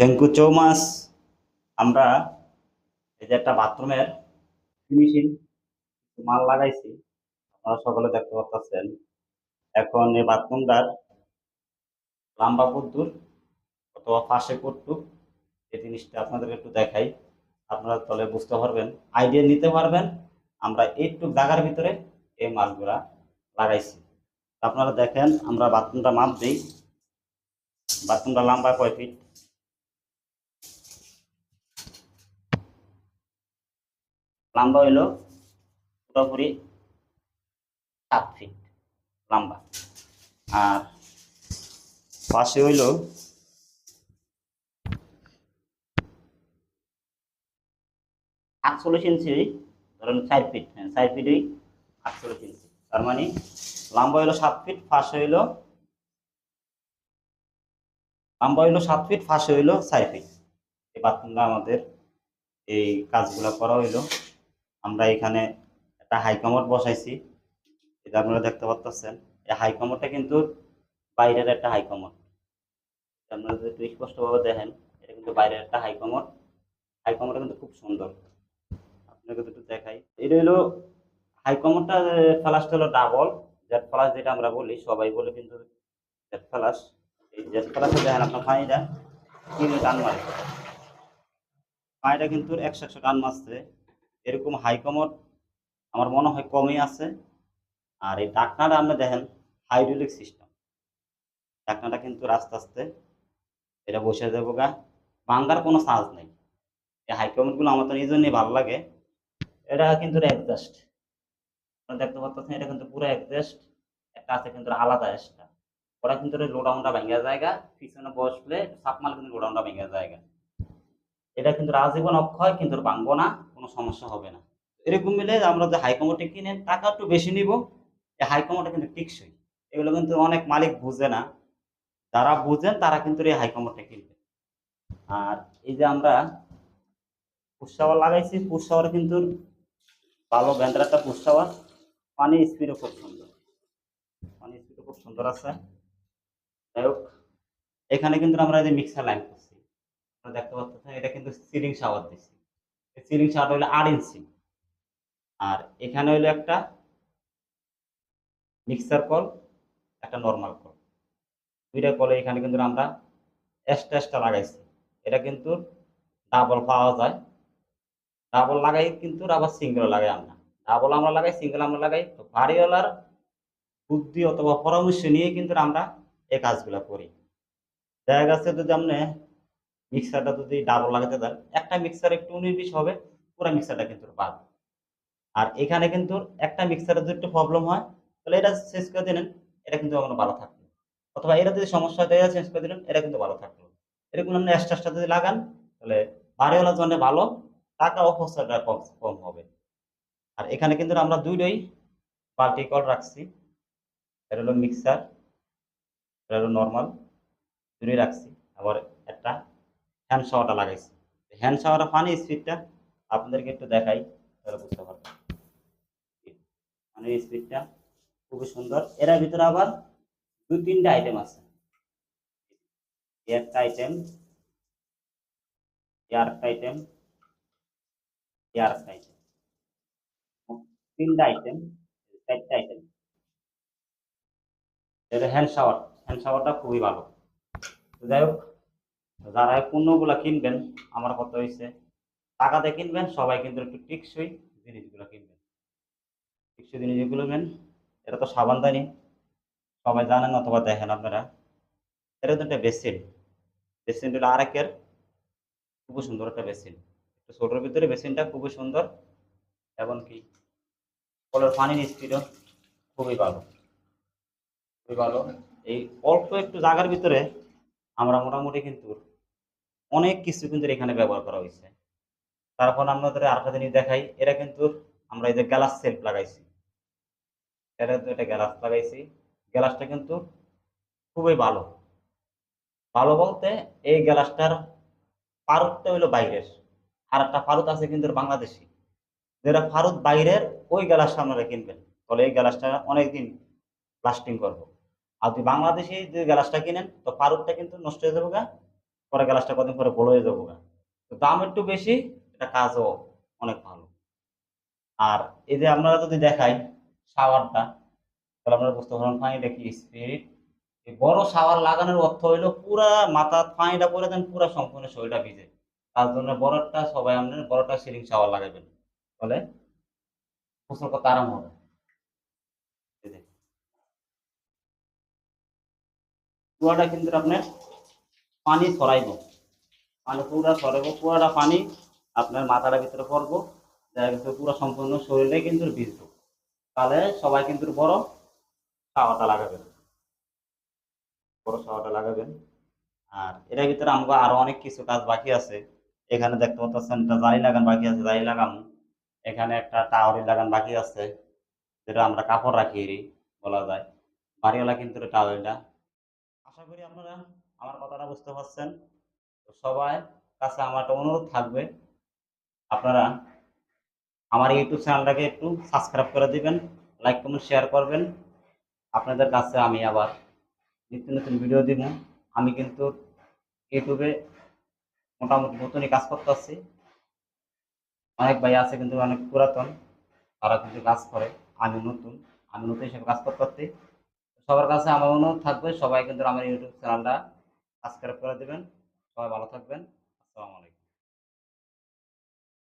Thank you so much আমরা এই যে একটা বাথরুমের ফিনিশিং মাল লাগাইছি, আপনারা সকলে দেখতে পাচ্ছেন এখন এই বাথরুমটার লম্বা কদ্দুর অথবা পাশে কটুক এই জিনিসটা আপনাদেরকে একটু দেখাই। আপনারা তাহলে বুঝতে পারবেন আইডিয়া নিতে পারবেন। আমরা এইটুক জায়গার ভিতরে এই মালগুলা লাগাইছি। আপনারা দেখেন, আমরা বাথরুমটা মাপ দিই। বাথরুমটা লম্বা কয় ফিট? লম্বা হইল পুরোপুরি সাত ফিট লম্বা। আর পাশে হইল আটচল্লিশ ইঞ্চি, ধরেন চার ফিট হ্যাঁ চার ফিটই আটচল্লিশ ইঞ্চি। তার মানে লম্বা হইল সাত ফিট ফাঁসে হইল লম্বা হইল সাত ফিট ফাঁসে হইল চার ফিট এই বাথরুমটা আমাদের এই কাজগুলো করা হইল। আমরা এখানে একটা হাই কমোড বসাইছি। এটা আপনারা দেখতে পাচ্ছেন এই হাই কমোডটা কিন্তু বাইরের একটা হাই কমোড আপনারা যদি একটু স্পষ্টভাবে দেখেন, এটা কিন্তু বাইরের একটা হাই কমোড হাই কিন্তু খুব সুন্দর। আপনাকে একটু দেখাই, এটা হলো হাই কমোডটা ফ্লাসটা হলো ডাবল জেড ফ্লাস যেটা আমরা বলি, সবাই বলে কিন্তু জেড ফ্লাস এই জেড ফ্লাসে দেখেন আপনার পানিটা কিনে টান মারে পানিটা কিন্তু একশো একশো টান মারছে এরকম হাই কমোড আমার মনে হয় কমই আছে। আর এই ডাকনাটা আপনি দেখেন হাইড্রোলিক সিস্টেম ডাকনাটা কিন্তু আস্তে আস্তে এটা বসে দেবো গা। ভাঙ্গার কোনো চান্স নেই। এই হাইকমোডগুলো আমার তো এই জন্যই ভালো লাগে। এটা কিন্তু অ্যাডজাস্ট আপনারা দেখতে পাচ্ছেন এটা কিন্তু পুরো অ্যাডজাস্ট একটা আছে কিন্তু আলাদা একটা ওরা কিন্তু লোডাউনটা ভেঙে জায়গা পিছনে বসলে সাপমাল কিন্তু লোডাউনটা ভেঙে জায়গা এটা কিন্তু রাজীবন অক্ষয় কিন্তু ভাঙবো না। সমস্যা হবে না। এরকম মিলে আমরা যে হাইকমোটে কিনেন টাকা একটু বেশি নিব, এই হাইকমোটে কিন্তু টিকসই। এগুলো কিন্তু অনেক মালিক বুঝে না। যারা বুঝেন তারা কিন্তু এই হাইকমোটে কিনবে। আর এই যে আমরা পুষাওয়ার লাগাইছি পুষাওয়ার কিন্তু ভালো ব্যান্ডের একটা পুষাওয়ার পানি স্পিডও খুব সুন্দর। পানি স্পিডও খুব সুন্দর আছে। যাই হোক, এখানে কিন্তু আমরা এই যে মিক্সার লাইন করছি। দেখতে পাচ্ছেন, এটা কিন্তু সিলিং শাওয়ার দিছি সিলিং শাওয়ার হলো আট ইঞ্চি আর এখানে হলো একটা মিক্সার কল একটা নর্মাল কল দুইটা কলে এখানে কিন্তু আমরা এক্সট্রা এক্সট্রা লাগাইছি। এটা কিন্তু ডাবল পাওয়া যায়। ডাবল লাগাই কিন্তু আবার সিঙ্গেল লাগাই আমরা। ডাবল আমরা লাগাই সিঙ্গেল আমরা লাগাই। তো বাড়িওয়ালার বুদ্ধি অথবা পরামর্শ নিয়ে কিন্তু আমরা এই কাজগুলো করি। দেখা গেছে যদি আপনি মিক্সারটা যদি ডাবল লাগাতে দেন, একটা মিক্সার একটু বিশ হবে, পুরো মিক্সারটা কিন্তু বাদ। আর এখানে কিন্তু একটা মিক্সারের যদি একটু প্রবলেম হয়, তাহলে এটা চেঞ্জ করে দিলেন, এটা কিন্তু কখনো ভালো থাকবে অথবা এটা যদি সমস্যা হয় এটা চেঞ্জ করে দিলেন, এটা কিন্তু ভালো থাকল এরকম আপনি এক্সট্রা এক্সট্রা যদি লাগান, তাহলে বাড়িওয়ালার জন্য ভালো টাকা অপচয়টা কম কম হবে। আর এখানে কিন্তু আমরা দুইটাই বাল্টি কল রাখছি। এটা হলো মিক্সার, এটা হলো নর্মাল দুটোই রাখছি। আবার হ্যান্ড শাওয়ারটা লাগাইছি। হ্যান্ড শাওয়ারের পানি স্পিডটা আপনাদেরকে একটু দেখাই, তাহলে বুঝতে পারবেন। পানির স্পিডটা খুবই সুন্দর। এর ভিতরে আবার দুই তিনটা আইটেম আছে। একটা আইটেম একটা আইটেম আর একটা আইটেম তিনটা আইটেম চারটা আইটেম এটা হ্যান্ড শাওয়ার। হ্যান্ড শাওয়ারটা খুবই ভালো। যাই হোক যারা পণ্যগুলো কিনবেন, আমার কথা হয়েছে টাকাতে কিনবেন, সবাই কিন্তু একটু টিকসই জিনিসগুলো কিনবেন। টিকসই জিনিসগুলো নেন, এটা তো সাবানদানি, সবাই জানেন অথবা দেখেন আপনারা, এটা তো একটা বেসিন। বেসিনটা হলো আরেকের খুবই সুন্দর একটা বেসিন। একটু ছোটোর ভিতরে বেসিনটা খুবই সুন্দর এবং কি কলের পানির স্পিডও খুবই ভালো। খুবই ভালো। এই অল্প একটু জায়গার ভিতরে আমরা মোটামুটি কিন্তু অনেক কিছু কিন্তু এখানে ব্যবহার করা হয়েছে। তারপর আমাদের আরেকটা জিনিস দেখাই, এটা কিন্তু আমরা এই যে গ্লাস সেলফ লাগাইছি। এটা তো একটা গ্লাস লাগাইছি। গ্লাসটা কিন্তু খুবই ভালো। ভালো বলতে এই গ্লাসটার পারুতটা হইল বাইরের। আর একটা ফারুত আছে কিন্তু বাংলাদেশি। যেটা ফারুত বাইরের, ওই গ্লাসটা আপনারা কিনবেন। তাহলে এই গ্লাসটা অনেকদিন লাস্টিং করব। আর যদি বাংলাদেশি যে গ্যালাসটা কিনেন, তো ফারুতটা কিন্তু নষ্ট হয়ে যাবে পরে গ্লাসটা কদিন পরে বড় হয়ে যাব। তো দাম একটু বেশি, এটা কাজও অনেক ভালো। আর এই যে আপনারা যদি দেখাই শাওয়ারটা, তাহলে আপনারা বুঝতে পারবেন পানিটা কি স্পিড এই বড় শাওয়ার লাগানোর অর্থ হইল পুরা মাথা পানিটা পরে দেন, পুরা সম্পূর্ণ শরীরটা ভিজে। তার জন্য বড়টা সবাই আপনার বড়টা সিলিং শাওয়ার লাগাবেন। ফলে গোসল করতে আরাম হবে কুয়াটা কিন্তু আপনার পানি ছড়াইব। পানি পুরা ছড়াইব, পুরাটা পানি আপনার মাথার ভিতরে পড়ব, দেখা গেছে পুরো সম্পূর্ণ শরীরে কিন্তু ভিজবো। তাহলে সবাই কিন্তু বড় শাওয়ারটা লাগাবেন। বড় শাওয়ারটা লাগাবেন। আর এটার ভিতরে আমাকে আরও অনেক কিছু কাজ বাকি আছে। এখানে দেখতে পাচ্ছেন একটা জালি লাগান বাকি আছে, জালি লাগানো এখানে একটা টাওয়ারি লাগান বাকি আছে, যেটা আমরা কাপড় রাখি বলা যায়। বাড়িওয়ালা কিন্তু টাওয়ারিটা আশা করি আপনারা আমার কথাটা বুঝতে পারছেন? সবাই কাছে আমার একটা অনুরোধ থাকবে। আপনারা আমার ইউটিউব চ্যানেলটাকে একটু সাবস্ক্রাইব করে দিবেন লাইক কমেন্ট শেয়ার করবেন। আপনাদের কাছে আমি আবার নিত্য নতুন ভিডিও দিব। আমি কিন্তু ইউটিউবে মোটামুটি নতুনই কাজ করতে আসছি অনেক ভাই আছে কিন্তু অনেক পুরাতন, তারা কিন্তু কাজ করে। আমি নতুন আমি নতুন হিসেবে কাজ করতে সবার কাছে আমার অনুরোধ থাকবে, সবাই কিন্তু আমার ইউটিউব চ্যানেলটা সাবস্ক্রাইব করে দেবেন। সবাই ভালো থাকবেন। আসসালামু আলাইকুম।